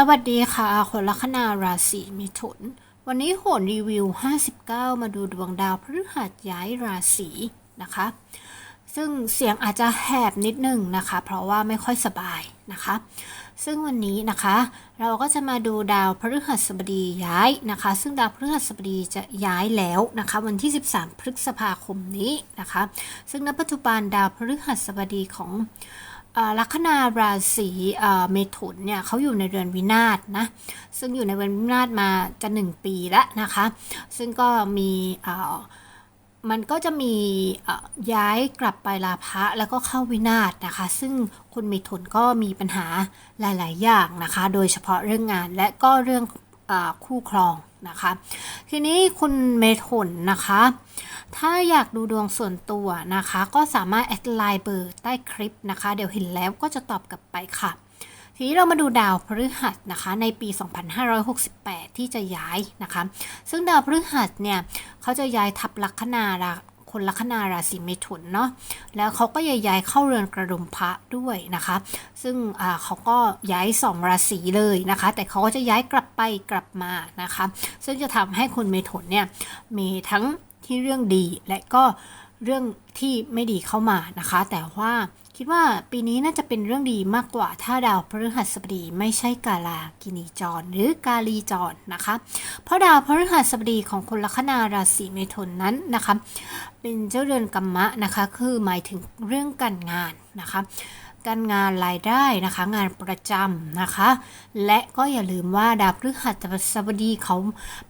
สวัสดีค่ะคนลัคนาราศีมิถุน วันนี้โหนรีวิว 59 มาดูดวงดาวพฤหัสย้ายราศีนะคะ ซึ่งเสียงอาจจะแหบนิดนึงนะคะ เพราะว่าไม่ค่อยสบายนะคะ ซึ่งวันนี้นะคะ เราก็จะมาดูดาวพฤหัสบดีย้ายนะคะ ซึ่งดาวพฤหัสบดีจะย้ายแล้วนะคะ วันที่ 13 พฤษภาคมนี้นะคะ ซึ่งณปัจจุบันดาวพฤหัสบดีของ ลัคนาราศีเมถุนเนี่ยเขาอยู่ในเรือนวินาศนะซึ่งอยู่ในเรือนวินาศมาจะหนึ่งปีแล้วนะคะ ซึ่งก็มีมันก็จะมีย้ายกลับไปลาภะแล้วก็เข้าวินาศนะคะ ซึ่งคุณเมถุนก็มีปัญหาหลาย ๆ อย่างนะคะ โดยเฉพาะเรื่องงานและก็เรื่อง คู่ครองนะคะ ทีนี้คุณเมถุนนะคะ ถ้าอยากดูดวงส่วนตัวนะคะ ก็สามารถแอดไลน์เบอร์ใต้คลิปนะคะ เดี๋ยวเห็นแล้วก็จะตอบกลับไปค่ะ ทีนี้เรามาดูดาวพฤหัสนะคะ ในปี 2568 ที่จะย้ายนะคะ ซึ่งดาวพฤหัสเนี่ยเขาจะย้ายทับลัคนารา คนลัคนาราศีเมถุนเนาะแล้วเขาก็ย้ายเข้าเรือนกระดุมพระด้วยนะคะ ซึ่งเขาก็ย้ายสองราศีเลยนะคะ แต่เขาก็จะย้ายกลับไปกลับมานะคะ ซึ่งจะทำให้คุณเมถุนเนี่ยมีทั้งที่เรื่องดีและก็เรื่องที่ไม่ดีเข้ามานะคะ แต่ว่า คิดว่าปีนี้น่าจะเป็นเรื่องดีมากกว่าถ้าดาวพฤหัสบดีไม่ใช่กาลากินีจร หรือกาลีจรนะคะ เพราะดาวพฤหัสบดีของคนลัคนาราศีเมถุนนั้นนะคะ เป็นเจ้าเรือนกรรมะนะคะ คือหมายถึงเรื่องการงานนะคะการงานรายได้นะคะงานประจำนะคะ และก็อย่าลืมว่าดาวพฤหัสบดีเขา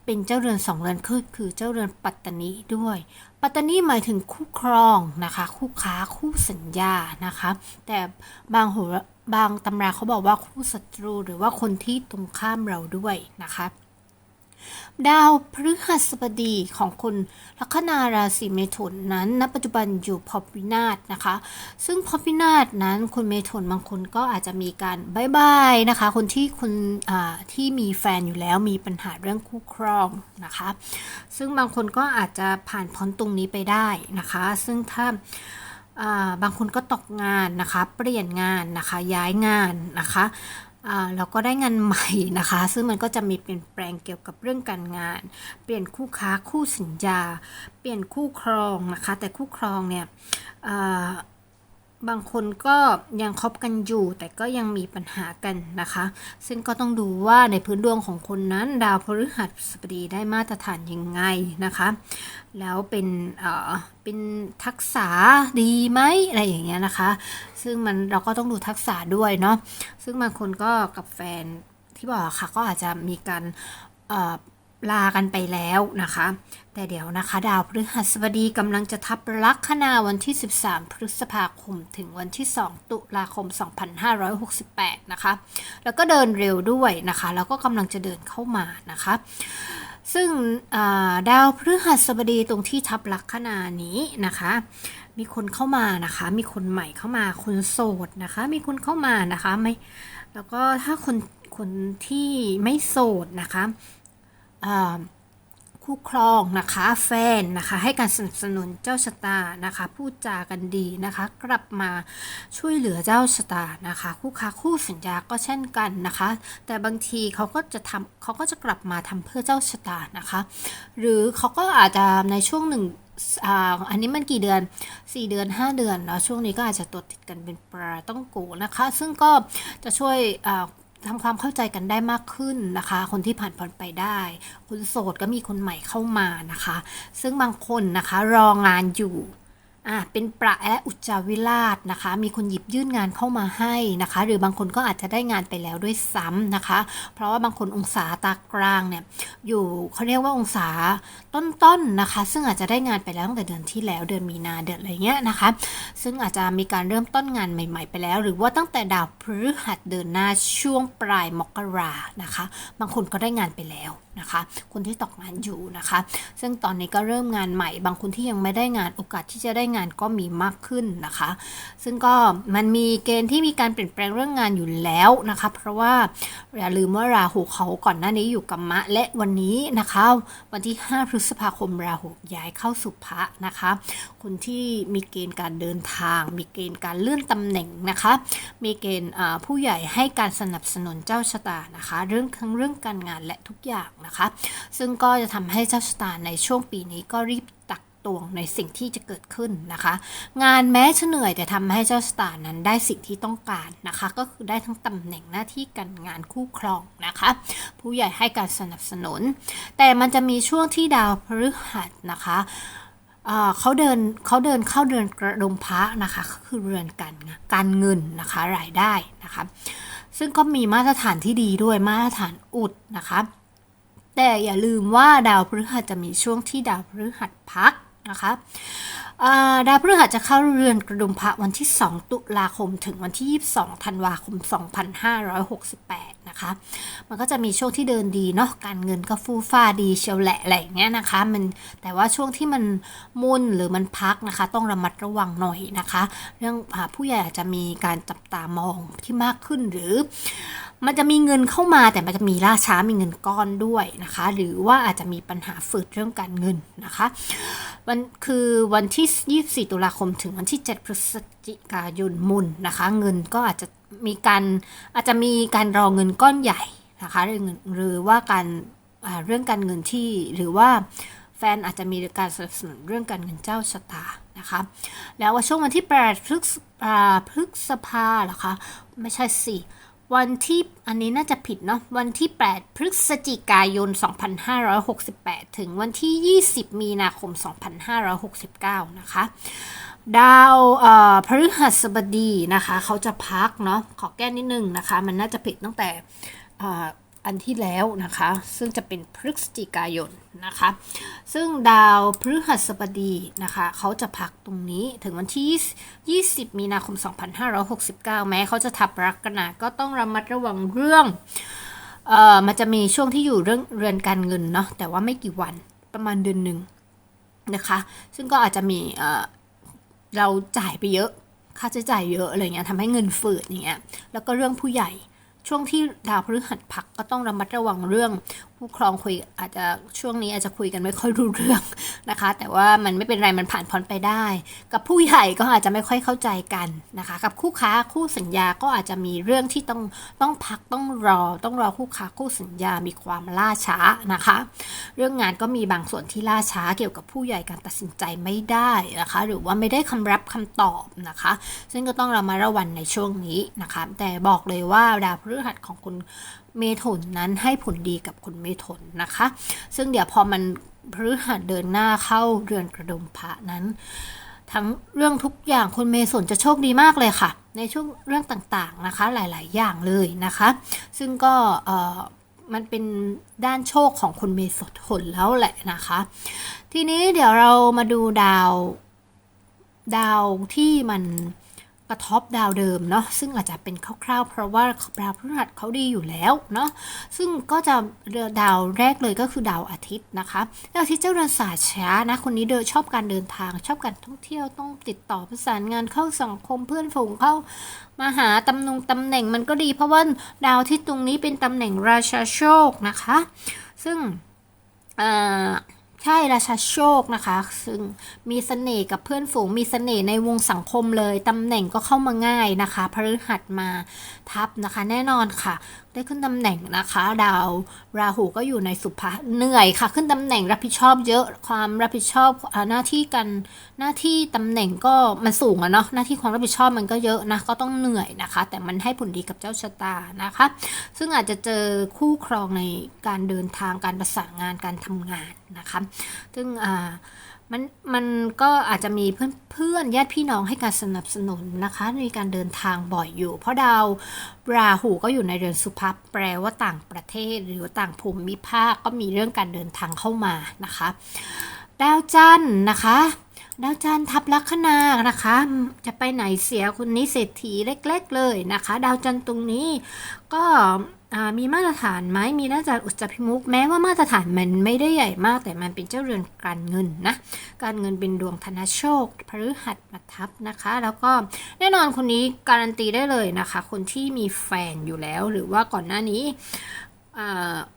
เป็นเจ้าเรือนสองเรือนคือคือเจ้าเรือนปัตตานีด้วย ปัตตานีหมายถึงคู่ครองนะคะ คู่ค้าคู่สัญญานะคะ แต่บางหัวบางตำราเขาบอกว่าคู่ศัตรูหรือว่าคนที่ตรงข้ามเราด้วยนะคะ ดาวพฤหัสบดีของคุณลัคนาราศีเมถุนนั้นณปัจจุบันอยู่พอพินาศนะคะ ซึ่งพอพินาศนั้นคุณเมถุนบางคนก็อาจจะมีการบายบายนะคะ คนที่คุณที่มีแฟนอยู่แล้วมีปัญหาเรื่องคู่ครองนะคะ ซึ่งบางคนก็อาจจะผ่านพ้นตรงนี้ไปได้นะคะ ซึ่งถ้าบางคนก็ตกงานนะคะ เปลี่ยนงานนะคะ ย้ายงานนะคะ เราก็ได้งานใหม่นะคะ ซึ่งมันก็จะมีเปลี่ยนแปลงเกี่ยวกับเรื่องการงาน เปลี่ยนคู่ค้าคู่สัญญา เปลี่ยนคู่ครองนะคะ แต่คู่ครองเนี่ย บางคนก็ยังคบกันอยู่ แต่ก็ยังมีปัญหากันนะคะ ซึ่งก็ต้องดูว่าในพื้นดวงของคนนั้นดาวพฤหัสบดีได้มาตรฐานยังไงนะคะ แล้วเป็นเอ่อเป็นทักษะดีไหมอะไรอย่างเงี้ยนะคะ ซึ่งมันเราก็ต้องดูทักษะด้วยเนาะซึ่งบางคนก็กับแฟนที่บอกค่ะก็อาจจะมีการเออ ลากันไปแล้วนะคะ แต่เดี๋ยวนะคะ ดาวพฤหัสบดีกำลังจะทับลัคนาวันที่ 13 พฤษภาคม ถึงวันที่ 2 ตุลาคม 2568 นะคะ แล้วก็เดินเร็วด้วยนะคะ แล้วก็กำลังจะเดินเข้ามานะคะ ซึ่งดาวพฤหัสบดีตรงที่ทับลัคนานี้นะคะมีคนเข้ามานะคะ มีคนใหม่เข้ามา คนโสดนะคะ มีคนเข้ามานะคะ ไม่ แล้วก็ถ้าคนคนที่ไม่โสดนะคะ คู่ครองนะคะแฟนนะคะให้การสนับสนุนเจ้าชะตานะคะพูดจากันดีนะคะ กลับมาช่วยเหลือเจ้าชะตานะคะ คู่ค้าคู่สัญญาก็เช่นกันนะคะ แต่บางทีเขาก็จะทำเขาก็จะกลับมาทำเพื่อเจ้าชะตานะคะ หรือเขาก็อาจจะในช่วงหนึ่งอันนี้มันกี่เดือน 4 เดือน 5 เดือนเนาะช่วงนี้ก็อาจจะตัวติดกันเป็นปลาต้องโกนะคะ ซึ่งก็จะช่วย ทำความเข้าใจกันได้มากขึ้นนะคะ คนที่ผ่านพ้นไปได้ คนโสดก็มีคนใหม่เข้ามานะคะ ซึ่งบางคนนะคะรองานอยู่ อ่าเป็นประและอุจจาวิราชนะคะ มีคนหยิบยื่นงานเข้ามาให้นะคะ หรือบางคนก็อาจจะได้งานไปแล้วด้วยซ้ำนะคะ เพราะว่าบางคนองศาตากลางเนี่ยอยู่เขาเรียกว่าองศาต้นๆนนะคะ ซึ่งอาจจะได้งานไปแล้วตั้งแต่เดือนที่แล้วเดือนมีนาเดือนอะไรเงี้ยนะคะ ซึ่งอาจจะมีการเริ่มต้นงานใหม่ ๆ ไปแล้ว หรือว่าตั้งแต่ดาวพฤหัสเดินหน้าช่วงปลายมกรานะคะ บางคนก็ได้งานไปแล้ว นะคะ คนที่ตกงานอยู่นะคะ ซึ่งตอนนี้ก็เริ่มงานใหม่ บางคนที่ยังไม่ได้งานโอกาสที่จะได้งานก็มีมากขึ้นนะคะ ซึ่งก็มันมีเกณฑ์ที่มีการเปลี่ยนแปลงเรื่องงานอยู่แล้วนะคะ เพราะว่าอย่าลืมว่าราหูเขาก่อนหน้านี้อยู่กับมะและวันนี้นะคะ วันที่ 5 พฤษภาคมราหูย้ายเข้าสุภะนะคะ คนที่มีเกณฑ์การเดินทาง มีเกณฑ์การเลื่อนตำแหน่งนะคะ มีเกณฑ์ผู้ใหญ่ให้การสนับสนุนเจ้าชะตานะคะ เรื่องทั้งเรื่องการงานและทุกอย่างนะคะ ซึ่งก็จะทำให้เจ้าชะตาในช่วงปีนี้ก็รีบตักตวงในสิ่งที่จะเกิดขึ้นนะคะ งานแม้จะเหนื่อยแต่ทำให้เจ้าสตาร์นั้นได้สิ่งที่ต้องการนะคะ ก็คือได้ทั้งตำแหน่งหน้าที่การงานคู่ครองนะคะ ผู้ใหญ่ให้การสนับสนุน แต่มันจะมีช่วงที่ดาวพฤหัสนะคะเขาเดินเขาเดินเข้าเดือนกระดมพระนะคะก็คือเรือนการการเงินนะคะรายได้นะคะ ซึ่งก็มีมาตรฐานที่ดีด้วยมาตรฐานอุดนะคะ แต่อย่าลืมว่าดาวพฤหัสจะมีช่วงที่ดาวพฤหัสพักนะคะดาวพฤหัสจะเข้าเรือนกระดุมพระวันที่ 2 ตุลาคมถึงวันที่ 22 ธันวาคม 2568 นะคะ มันก็จะมีช่วงที่เดินดีเนาะการเงินก็ฟูฟ้าดีเชียวแหละอะไรอย่างเงี้ยนะคะ มันแต่ว่าช่วงที่มันมุนหรือมันพักนะคะ ต้องระมัดระวังหน่อยนะคะ เรื่องอผู้ใหญ่อาจจะมีการจับตามองที่มากขึ้นหรือ มันจะมีเงินเข้ามาแต่มันจะมีล่าช้ามีเงินก้อนด้วยนะคะ หรือว่าอาจจะมีปัญหาฝืดเรื่องการเงินนะคะวันคือวันที่ 24 ตุลาคมถึงวันที่ 7 พฤศจิกายนมุนนะคะ เงินก็อาจจะมีการอาจจะมีการรอเงินก้อนใหญ่นะคะหรือหรือว่าการเรื่องการเงินที่หรือว่าแฟนอาจจะมีการสนับสนุนเรื่องการเงินเจ้าชะตานะคะแล้วว่าช่วงวันที่8พฤษพฤษภาเหรอคะไม่ใช่สิวันที่อันนี้น่าจะผิดเนาะวันที่ 8 พฤศจิกายน 2568 ถึงวันที่ 20 มีนาคม 2569 นะคะ ดาวพฤหัสบดีนะคะ เขาจะพักเนาะขอแก้นิดนึงนะคะ มันน่าจะผิดตั้งแต่อันที่แล้วนะคะ ซึ่งจะเป็นพฤศจิกายนนะคะ ซึ่งดาวพฤหัสบดีนะคะ เขาจะพักตรงนี้ถึงวันที่ 20 มีนาคม 2569 แม้เขาจะทับรักกันนะก็ต้องระมัดระวังเรื่องเอ่อมันจะมีช่วงที่อยู่เรื่องเรือนการเงินเนาะแต่ว่าไม่กี่วันประมาณเดือนหนึ่งนะคะ ซึ่งก็อาจจะมี เราจ่ายไปเยอะ ค่าใช้จ่ายเยอะอะไรเงี้ยทำให้เงินฝืดอย่างเงี้ยแล้วก็เรื่องผู้ใหญ่ช่วงที่ดาวพฤหัสพักก็ต้องระมัดระวังเรื่องผู้ครองคุยอาจจะช่วงนี้อาจจะคุยกันไม่ค่อยรู้เรื่องนะคะ แต่ว่ามันไม่เป็นไรมันผ่านพ้นไปได้ กับผู้ใหญ่ก็อาจจะไม่ค่อยเข้าใจกันนะคะ กับคู่ค้าคู่สัญญาก็อาจจะมีเรื่องที่ต้องต้องพักต้องรอ ต้องรอคู่ค้าคู่สัญญามีความล่าช้านะคะ เรื่องงานก็มีบางส่วนที่ล่าช้าเกี่ยวกับผู้ใหญ่การตัดสินใจไม่ได้นะคะ หรือว่าไม่ได้คำรับคำตอบนะคะ ซึ่งก็ต้องเรามาระวังในช่วงนี้นะคะ แต่บอกเลยว่าดาวพฤหัสของคุณ เมถุนนั้นให้ผลดีกับคุณเมถุนนะคะ ซึ่งเดี๋ยวพอมันพฤหัสเดินหน้าเข้าเรือนกระดมพระนั้น ทั้งเรื่องทุกอย่างคุณเมถุนจะโชคดีมากเลยค่ะ ในช่วงเรื่องต่างๆนะคะหลาย ๆ อย่างเลยนะคะ ซึ่งก็มันเป็นด้านโชคของคุณเมษทนแล้วแหละนะคะ ทีนี้เดี๋ยวเรามาดูดาว ดาวที่มัน กระทบดาวเดิมเนาะซึ่งอาจจะเป็นคร่าวๆ เพราะว่าดาวพฤหัสเขาดีอยู่แล้วเนาะซึ่งก็จะดาวแรกเลยก็คือดาวอาทิตย์นะคะดาวอาทิตย์เจ้าเรือนสายช้านะคนนี้เดินชอบการเดินทาง ชอบการท่องเที่ยวต้องติดต่อประสานงานเข้าสังคมเพื่อนฝูงเข้ามาหาตำแหน่งตำแหน่งมันก็ดี เพราะว่าดาวที่ตรงนี้เป็นตำแหน่งราชาโชคนะคะ ซึ่งอ่า ใช่ราชาโชคนะคะ ซึ่งมีสเสน่ห์กับเพื่อนฝูงมีสเสน่ห์ในวงสังคมเลยตำแหน่งก็เข้ามาง่ายนะคะพฤหัสมา ทับนะคะ แน่นอนค่ะ ได้ขึ้นตำแหน่งนะคะ ดาวราหูก็อยู่ในสุภะเหนื่อยค่ะ ขึ้นตำแหน่งรับผิดชอบเยอะความรับผิดชอบหน้าที่กันหน้าที่ตำแหน่งก็มันสูงอะเนาะหน้าที่ความรับผิดชอบมันก็เยอะนะก็ต้องเหนื่อยนะคะ แต่มันให้ผลดีกับเจ้าชะตานะคะ ซึ่งอาจจะเจอคู่ครองในการเดินทางการประสานงานการทำงานนะคะ ซึ่งอ่า มันมันก็อาจจะมีเพื่อนเพื่อนญาติพี่น้องให้การสนับสนุนนะคะ ในการเดินทางบ่อยอยู่ เพราะดาวราหูก็อยู่ในเรือนสุภาพแปลว่าต่างประเทศ หรือต่างภูมิภาคก็มีเรื่องการเดินทางเข้ามานะคะ ดาวจันทร์นะคะดาวจันทร์ทับลัคนานะคะ จะไปไหนเสียคุณนี้เศรษฐีเล็ก ๆ เลยนะคะ ดาวจันทร์ตรงนี้ก็มีมาตรฐานไหมมีมาตรฐานอุจจาพิมุกแม้ว่ามาตรฐานมันไม่ได้ใหญ่มาก แต่มันเป็นเจ้าเรือนการเงินนะ การเงินเป็นดวงธนโชคพฤหัสมาทับนะคะ แล้วก็แน่นอนคนนี้การันตีได้เลยนะคะ คนที่มีแฟนอยู่แล้วหรือว่าก่อนหน้านี้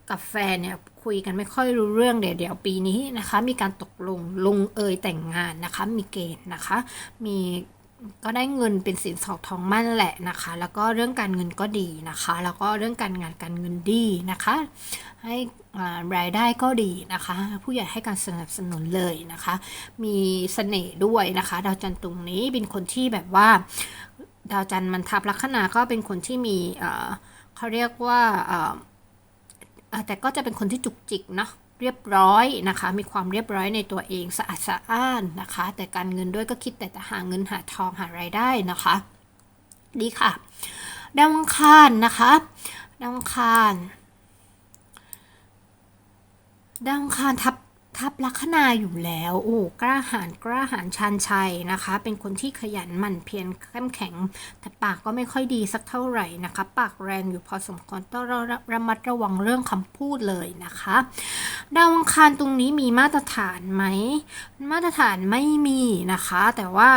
กับแฟนเนี่ยคุยกันไม่ค่อยรู้เรื่องเดี๋ยวเดี๋ยวปีนี้นะคะ มีการตกลงลงเอยแต่งงานนะคะ มีเกณฑ์นะคะ มี ก็ได้เงินเป็นสินสอดทองมั่นแหละนะคะ แล้วก็เรื่องการเงินก็ดีนะคะ แล้วก็เรื่องการงานการเงินดีนะคะ ให้รายได้ก็ดีนะคะ ผู้ใหญ่ให้การสนับสนุนเลยนะคะ มีเสน่ห์ด้วยนะคะ ดาวจันทร์ตรงนี้เป็นคนที่แบบว่า ดาวจันทร์มันทับลัคนาก็เป็นคนที่มีเขาเรียกว่าแต่ก็จะเป็นคนที่จุกจิกเนาะ เรียบร้อยนะคะ มีความเรียบร้อยในตัวเองสะอาดสะอ้านนะคะ แต่การเงินด้วยก็คิดแต่จะหาเงินหาทองหารายได้นะคะ ดีค่ะ ดาวอังคารนะคะดาวอังคารดาวอังคารทับ ทับลัคนาอยู่แล้ว โอ้กล้าหาญกล้าหาญชันชัยนะคะ เป็นคนที่ขยันหมั่นเพียรเข้มแข็ง แต่ปากก็ไม่ค่อยดีสักเท่าไหร่นะคะ ปากแรงอยู่พอสมควรต้องระระมัดระวังเรื่องคำพูดเลยนะคะดาวอังคารตรงนี้มีมาตรฐานไหมมาตรฐานไม่มีนะคะ แต่ว่า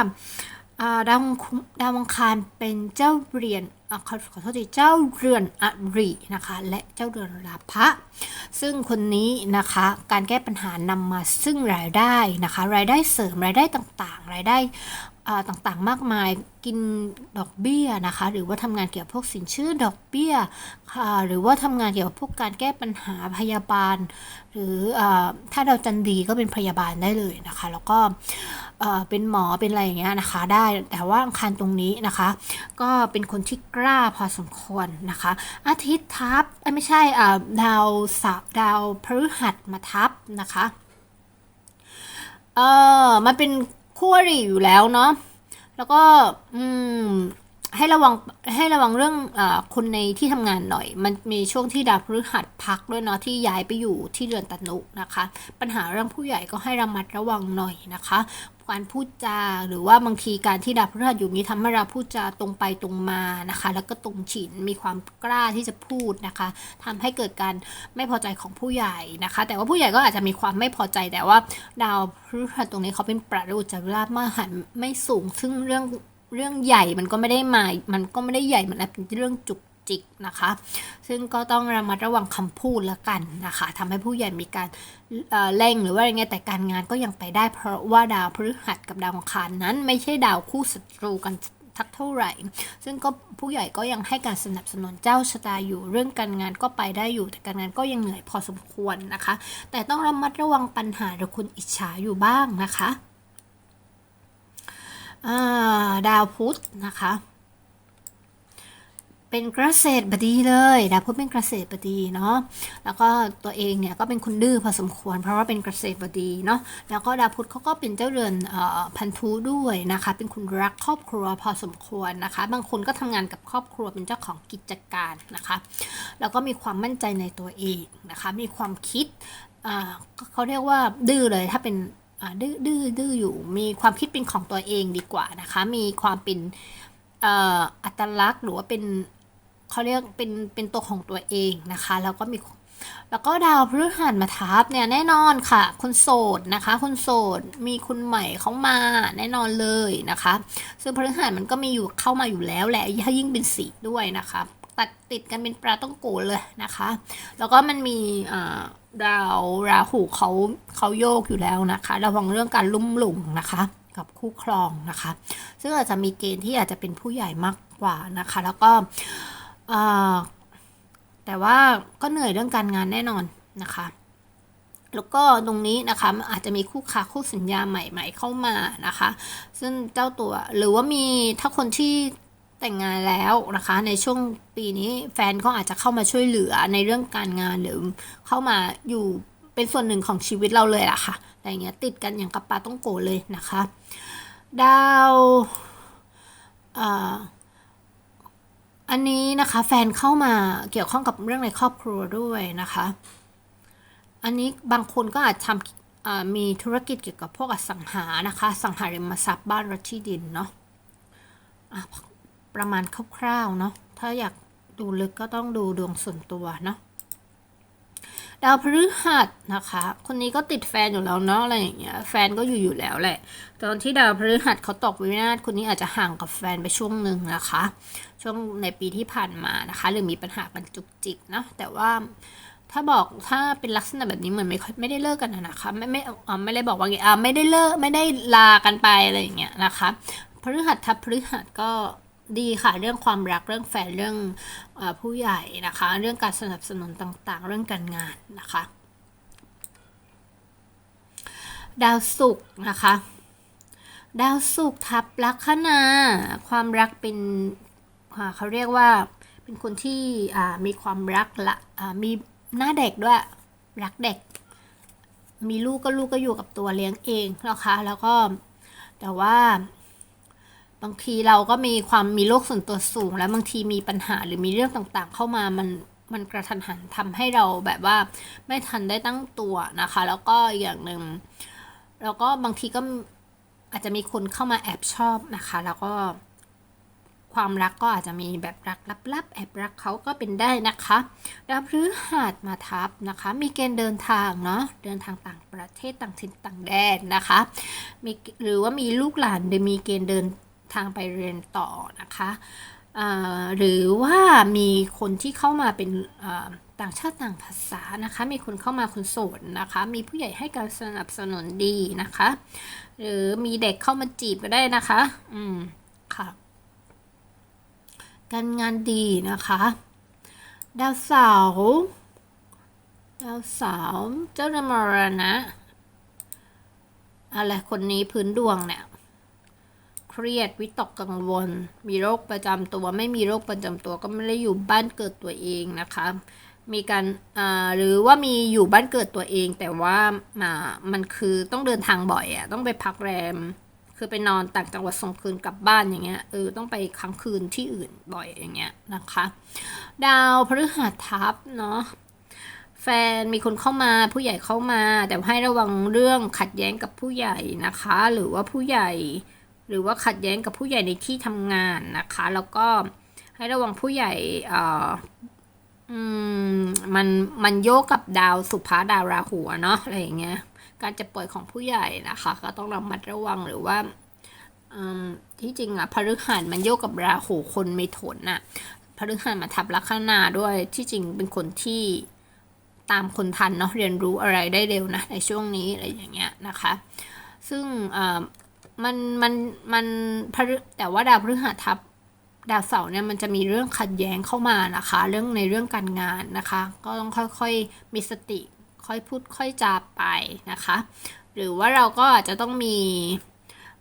ดาวังคุดาวอังคารเป็นเจ้าเรียน ขอขอโทษทีเจ้าเรือนอรินะคะ และเจ้าเรือนราพะ ซึ่งคนนี้นะคะการแก้ปัญหานำมาซึ่งรายได้นะคะ รายได้เสริมรายได้ต่างๆ รายได้ ต่างๆ มากมายกินดอกเบี้ยนะคะ หรือว่าทำงานเกี่ยวกับพวกสินเชื่อดอกเบี้ยค่ะหรือว่าทำงานเกี่ยวกับพวกการแก้ปัญหาพยาบาล หรืออถ้าเราจันดีก็เป็นพยาบาลได้เลยนะคะ แล้วก็เป็นหมอเป็นอะไรอย่างเงี้ยนะคะ ได้แต่ว่าอังคารตรงนี้นะคะ ก็เป็นคนที่กล้าพอสมควรนะคะ อาทิตย์ทับเอ้ไม่ใช่ดาวสาร์ดาวพฤหัสมาทับนะคะเออมันเป็น คู่อริอยู่แล้วเนาะแล้วก็อืมให้ระวังให้ระวังเรื่องอคนในที่ทำงานหน่อย มันมีช่วงที่ดาวพฤหัสพักด้วยเนาะที่ย้ายไปอยู่ที่เรือนตนุนะคะ ปัญหาเรื่องผู้ใหญ่ก็ให้ระมัดระวังหน่อยนะคะ การพูดจาหรือว่าบางทีการที่ดาวพฤหัสอยู่นี้ทำให้เราพูดจาตรงไปตรงมานะคะ แล้วก็ตรงฉินมีความกล้าที่จะพูดนะคะทำให้เกิดการไม่พอใจของผู้ใหญ่นะคะ แต่ว่าผู้ใหญ่ก็อาจจะมีความไม่พอใจแต่ว่า ดาวพฤหัสตรงนี้เขาเป็นประดุจราบมหันไม่สูงซึ่งเรื่องเรื่องใหญ่มันก็ไม่ได้มา มันก็ไม่ได้ใหญ่มันเป็นเรื่องจุก จิกนะคะ ซึ่งก็ต้องระมัดระวังคำพูดละกันนะคะทำให้ผู้ใหญ่มีการเเร่งหรือว่าอะไรเงี้ยแต่การงานก็ยังไปได้ เพราะว่าดาวพฤหัสกับดาวอังคารนั้น ไม่ใช่ดาวคู่ศัตรูกันทักเท่าไหร่ ซึ่งก็ผู้ใหญ่ก็ยังให้การสนับสนุนเจ้าชะตาอยู่ เรื่องการงานก็ไปได้อยู่ แต่การงานก็ยังเหนื่อยพอสมควรนะคะ แต่ต้องระมัดระวังปัญหาหรือคุณอิจฉาอยู่บ้างนะคะาดาวพุธนะคะ เป็นเกษตรบดีเลยดาพุธเป็นเกษตรบดีเนาะแล้วก็ตัวเองเนี่ยก็เป็นคนดื้อพอสมควร เพราะว่าเป็นเกษตรบดีเนาะแล้วก็ดาพุธเขาก็เป็นเจ้าเรือนออพันธุด้วยนะคะ เป็นคนรักครอบครัวพอสมควรนะคะ บางคนก็ทำงานกับครอบครัวเป็นเจ้าของกิจการนะคะ แล้วก็มีความมั่นใจในตัวเองนะคะ มีความคิดเขาเรียกว่าดื้อเลยถ้าเป็นดื้อดื้อดื้ออยู่มีความคิดเป็นของตัวเองดีกว่านะคะ มีความเป็นอัตลักษณ์หรือว่าเป็น เขาเรียกเป็นเป็นตัวของตัวเองนะคะ แล้วก็มีแล้วก็ดาวพฤหัสมาทับเนี่ยแน่นอนค่ะคนโสดนะคะคนโสดมีคุณใหม่เข้ามาแน่นอนเลยนะคะ ซึ่งพฤหัสมันก็มีอยู่เข้ามาอยู่แล้วแหละถ้ายิ่งเป็นสีด้วยนะคะ ตัดติดกันเป็นปลาต้องโกเลยนะคะ แล้วก็มันมีดาวราหูเขาเขาโยกอยู่แล้วนะคะระวังเรื่องการลุ่มหลงนะคะกับคู่ครองนะคะ ซึ่งอาจจะมีเกณฑ์ที่อาจจะเป็นผู้ใหญ่มากกว่านะคะ แล้วก็ แต่ว่าก็เหนื่อยเรื่องการงานแน่นอนนะคะ แล้วก็ตรงนี้นะคะอาจจะมีคู่ค้าคู่สัญญาใหม่ๆเข้ามานะคะ ซึ่งเจ้าตัวหรือว่ามีถ้าคนที่แต่งงานแล้วนะคะ ในช่วงปีนี้แฟนก็อาจจะเข้ามาช่วยเหลือในเรื่องการงานหรือเข้ามาอยู่เป็นส่วนหนึ่งของชีวิตเราเลยล่ะค่ะอะไรเงี้ยติดกันอย่างกับปลาต้องโกเลยนะคะ ดาวอ่า อันนี้นะคะแฟนเข้ามาเกี่ยวข้องกับเรื่องในครอบครัวด้วยนะคะ อันนี้บางคนก็อาจทำมีธุรกิจเกี่ยวกับพวกอสังหานะคะสังหาริมทรัพย์บ้านรถที่ดินเนาะประมาณคร่าวๆเนาะถ้าอยากดูลึกก็ต้องดูดวงส่วนตัวเนาะ ดาวพฤหัสนะคะ คนนี้ก็ติดแฟนอยู่แล้วเนาะอะไรอย่างเงี้ย แฟนก็อยู่อยู่แล้วแหละ ตอนที่ดาวพฤหัสเขาตกวินาศคนนี้อาจจะห่างกับแฟนไปช่วงหนึ่งนะคะ ช่วงในปีที่ผ่านมานะคะ หรือมีปัญหากันจุกจิกนะแต่ว่าถ้าบอกถ้าเป็นลักษณะแบบนี้เหมือนไม่ไม่ได้เลิกกันนะคะไม่ไม่อ่าไม่ได้บอกว่าอ่าไม่ได้เลิกไม่ได้ลากันไปอะไรอย่างเงี้ยนะคะพฤหัสทับพฤหัสก็ ดีค่ะ เรื่องความรักเรื่องแฟนเรื่องอผู้ใหญ่นะคะ เรื่องการสนับสนุนต่างๆ เรื่องการงานนะคะ ดาวศุกร์นะคะ ดาวศุกร์ทับลัคนาความรักเป็นเขาเรียกว่าเป็นคนที่มีความรักละมีหน้าเด็กด้วยรักเด็ก มีลูกก็ลูกก็อยู่กับตัวเลี้ยงเองนะคะ แล้วก็แต่ว่า บางทีเราก็มีความมีโรคส่วนตัวสูง แล้วบางทีมีปัญหาหรือมีเรื่องต่างๆ เข้ามามันมันกระทันหันทำให้เราแบบว่าไม่ทันได้ตั้งตัวนะคะ แล้วก็อีกอย่างหนึ่งแล้วก็บางทีก็อาจจะมีคนเข้ามาแอบชอบนะคะ แล้วก็ความรักก็อาจจะมีแบบรักลับๆแอบรักเขาก็เป็นได้นะคะดาวพฤหัสมาทับนะคะ มีเกณฑ์เดินทางเนาะเดินทางต่างประเทศต่างถิ่นต่างแดนนะคะมีหรือว่ามีลูกหลานหรือมีเกณฑ์เดิน ทางไปเรียนต่อนะคะหรือว่ามีคนที่เข้ามาเป็นต่างชาติต่างภาษานะคะ มีคนเข้ามาคนโสดนะคะ มีผู้ใหญ่ให้การสนับสนุนดีนะคะ หรือมีเด็กเข้ามาจีบก็ได้นะคะ อืมค่ะ การงานดีนะคะ ดาวเสาร์ดาวเสาร์เจ้าเรือนมรณะอะไรคนนี้พื้นดวงเนี่ย เครียด วิตกกังวล มีโรคประจำตัว ไม่มีโรคประจำตัวก็ไม่ได้อยู่บ้านเกิดตัวเองนะคะ มีการอ่าหรือว่ามีอยู่บ้านเกิดตัวเอง แต่ว่ามามันคือต้องเดินทางบ่อยอะ่ะต้องไปพักแรม คือไปนอนต่างจังหวัดส่งคืนกลับบ้านอย่างเงี้ยเออต้องไปค้างคืนที่อื่นบ่อยอย่างเงี้ยนะคะ ดาวพฤหัสทับเนาะแฟนมีคนเข้ามาผู้ใหญ่เข้ามา แต่ให้ระวังเรื่องขัดแย้งกับผู้ใหญ่นะคะ หรือว่าผู้ใหญ่ หรือว่าขัดแย้งกับผู้ใหญ่ในที่ทำงานนะคะ แล้วก็ให้ระวังผู้ใหญ่เอ่ออืมมันมันโยกกับดาวสุภาดาวราหูอะเนาะอะไรอย่างเงี้ย การจะป่วยของผู้ใหญ่นะคะ ก็ต้องระมัดระวังหรือว่าอืมที่จริงอะพฤหัสมันโยกกับราหูคนไม่ทนน่ะพฤหัสมาทับลัคนาด้วยที่จริงเป็นคนที่ตามคนทันเนาะเรียนรู้อะไรได้เร็วนะในช่วงนี้อะไรอย่างเงี้ยนะคะ ซึ่งอ่า มันมันมันพฤแต่ว่าดาวพฤหัสทับดาวเสาร์เนี่ยมันจะมีเรื่องขัดแย้งเข้ามานะคะ เรื่องในเรื่องการงานนะคะ ก็ต้องค่อยๆมีสติ ค่อยพูดค่อยจาไปนะคะ หรือว่าเราก็อาจจะต้องมี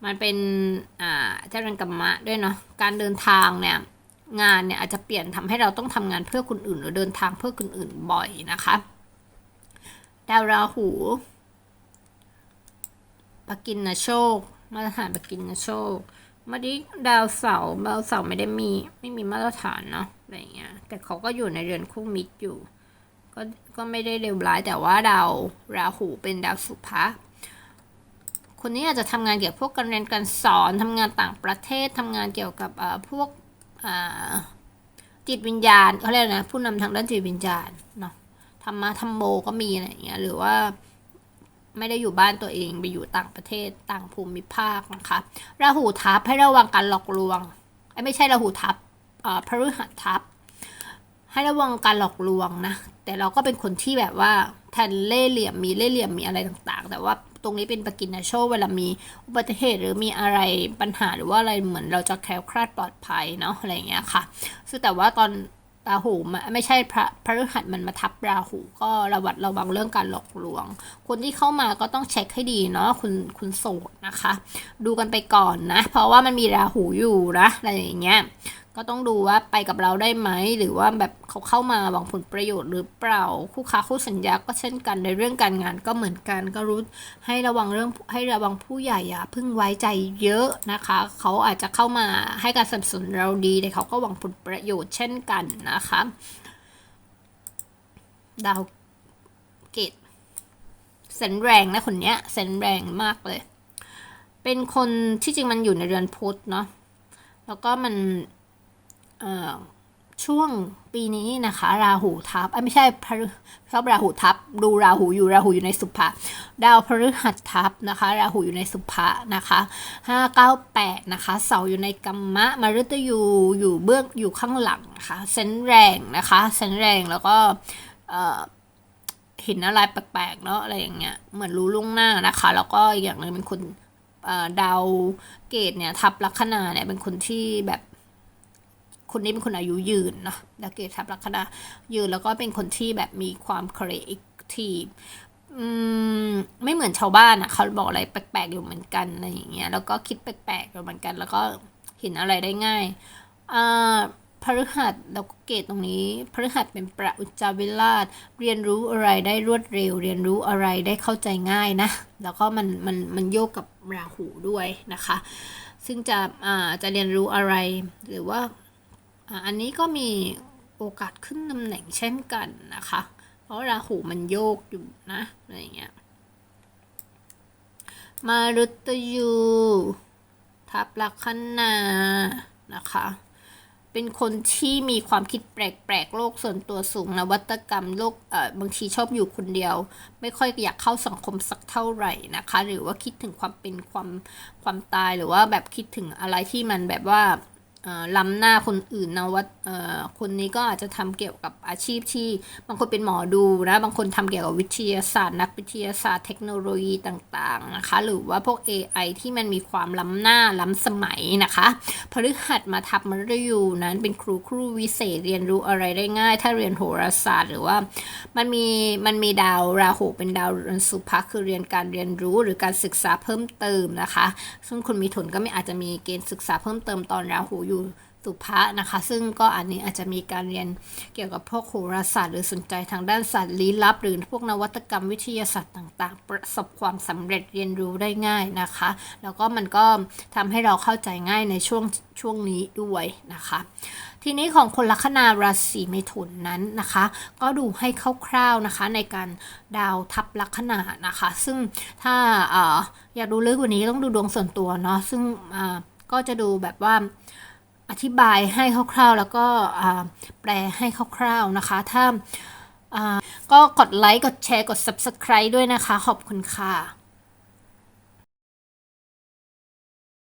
มันเป็นอ่าเจริญกรรมะด้วยเนาะการเดินทางเนี่ยงานเนี่ยอาจจะเปลี่ยนทำให้เราต้องทำงานเพื่อคนอื่น หรือเดินทางเพื่อคนอื่นบ่อยนะคะดาวราหูปกินนะโชค มาตรฐานปกินนะโชคมาดิดาวเสาดาวเสาไม่ได้มีไม่มีมาตรฐานเนาะอะไรเงี้ย แต่เขาก็อยู่ในเรือนคู่มิตรอยู่ ก็ก็ไม่ได้เลวร้ายแต่ว่าดาวราหูเป็นดาวสุภะคนนี้อาจจะทำงานเกี่ยวกับพวกการเรียนการสอนทำงานต่างประเทศทำงานเกี่ยวกับเอ่อพวกอ่าจิตวิญญาณเขาเรียกนะผู้นำทางด้านจิตวิญญาณเนาะธรรมะธรรมโมก็มีอะไรอย่างเงี้ยหรือว่า ไม่ได้อยู่บ้านตัวเองไปอยู่ต่างประเทศต่างภูมิภาคนะคะราหูทับให้ระวังการหลอกลวงไอ้ไม่ใช่ราหูทับอ่อพฤหัสทับ ให้ระวังการหลอกลวงนะ แต่เราก็เป็นคนที่แบบว่าแทนเล่เหลี่ยมมีเล่เหลี่ยมมีอะไรต่างๆ แต่ว่าตรงนี้เป็นปกินาโชคเวลามีอุบัติเหตุหรือมีอะไรปัญหาหรือว่าอะไรเหมือนเราจะแคล้วคลาดปลอดภัยเนาะอะไรอย่างเงี้ยค่ะซึ่งแต่ว่าตอน ราหูมันไม่ใช่พระพระฤหัสมันมาทับราหู ก็ระวัดระวังเรื่องการหลอกลวง คนที่เข้ามาก็ต้องเช็คให้ดีเนาะคุณคุณโสดนะคะ ดูกันไปก่อนนะ เพราะว่ามันมีราหูอยู่นะอะไรอย่างเงี้ย ก็ต้องดูว่าไปกับเราได้ไหม หรือว่าแบบเขาเข้ามาหวังผลประโยชน์หรือเปล่า คู่ค้าคู่สัญญาก็เช่นกันในเรื่องการงานก็เหมือนกันก็รู้ให้ระวังเรื่องให้ระวังผู้ใหญ่อย่าพิ่งไว้ใจเยอะนะคะ เขาอาจจะเข้ามาให้การสนับสนุนเราดีแต่เขาก็หวังผลประโยชน์เช่นกันนะคะดาวเกตเซนแรงนะคนเนี้ยเซนแรงมากเลย เป็นคนที่จริงมันอยู่ในเรือนพุธเนาะแล้วก็มัน ช่วงปีนี้นะคะ ราหูทับไม่ใช่พฤชอบราหูทับ ดูราหูอยู่ราหูอยู่ในสุภะดาวพฤหัสทับนะคะ ราหูอยู่ในสุภะนะคะห้าเก้าแปดนะคะเสาอยู่ในกัมมะมฤตยูอยู่เบื้องอยู่ข้างหลังนะคะเซนแรงนะคะเซนแรงแล้วก็เห็นอะไรแปลกๆเนาะอะไรอย่างเงี้ยเหมือนรู้ล่วงหน้านะคะ แล้วก็อย่างหนึงเป็นคนดาวเกตเนี่ยทับลัคนาเนี่ยเป็นคนที่แบบ คนนี้เป็นคนอายุยืนเนาะดาวเกตทับลัคนายืนแล้วก็เป็นคนที่แบบมีความครีเอทีฟอืมไม่เหมือนชาวบ้านอะเขาบอกอะไรแปลกๆอยู่เหมือนกันอะไรอย่างเงี้ยแล้วก็คิดแปลกๆอยู่เหมือนกัน แล้วก็เห็นอะไรได้ง่ายอ่าพฤหัสดาวเกตตรงนี้พฤหัสเป็นประอุจจาวิราช เรียนรู้อะไรได้รวดเร็ว เรียนรู้อะไรได้เข้าใจง่ายนะ แล้วก็มันมันมันโยกกับราหูด้วยนะคะ ซึ่งจะอ่าจะเรียนรู้อะไรหรือว่า อันนี้ก็มีโอกาสขึ้นตำแหน่งเช่นกันนะคะ เพราะราหูมันโยกอยู่นะอะไรเงี้ยมารุตยูทับลักคนานะคะ เป็นคนที่มีความคิดแปลกๆ โลกส่วนตัวสูงนวัตกรรมโลกเอ่อบางทีชอบอยู่คนเดียว ไม่ค่อยอยากเข้าสังคมสักเท่าไหร่นะคะ หรือว่าคิดถึงความเป็นความความตายหรือว่าแบบคิดถึงอะไรที่มันแบบว่า ล้ำหน้าคนอื่นนะว่าคนนี้ก็อาจจะทำเกี่ยวกับอาชีพที่บางคนเป็นหมอดูนะบางคนทำเกี่ยวกับวิทยาศาสตร์ นักวิทยาศาสตร์เทคโนโลยีต่างๆนะคะหรือว่าพวก AI ที่มันมีความล้ำหน้าล้ำสมัยนะคะพฤหัสมาทับมฤยูนั้นเป็นครูครูวิเศษเรียนรู้อะไรได้ง่าย ถ้าเรียนโหราศาสตร์ หรือว่ามันมีมันมีดาวราหูเป็นดาวสุภะคือเรียนการเรียนรู้หรือการศึกษาเพิ่มเติมนะคะ ซึ่งคนมีทุนก็ไม่อาจจะมีเกณฑ์ศึกษาเพิ่มเติมตอนราหูอยู่สุภะนะคะ ซึ่งก็อันนี้อาจจะมีการเรียนเกี่ยวกับพวกโหราศาสตร์หรือสนใจทางด้านศาสตร์ลี้ลับ หรือพวกนวัตกรรมวิทยาศาสตร์ต่างๆ ประสบความสำเร็จเรียนรู้ได้ง่ายนะคะ แล้วก็มันก็ทำให้เราเข้าใจง่ายในช่วงช่วงนี้ด้วยนะคะ ทีนี้ของคนลัคนาราศีเมถุนนั้นนะคะ ก็ดูให้คร่าวๆนะคะในการดาวทับลัคนานะคะ ซึ่งถ้าออยากดูลึกกว่านี้ต้องดูดวงส่วนตัวเนาะซึ่งก็จะดูแบบว่า อธิบายให้คร่าวๆ แล้วก็แปลให้คร่าวๆนะคะ ถ้าอ่าก็กดไลค์ กดแชร์ กด Subscribe ด้วยนะคะ ขอบคุณค่ะ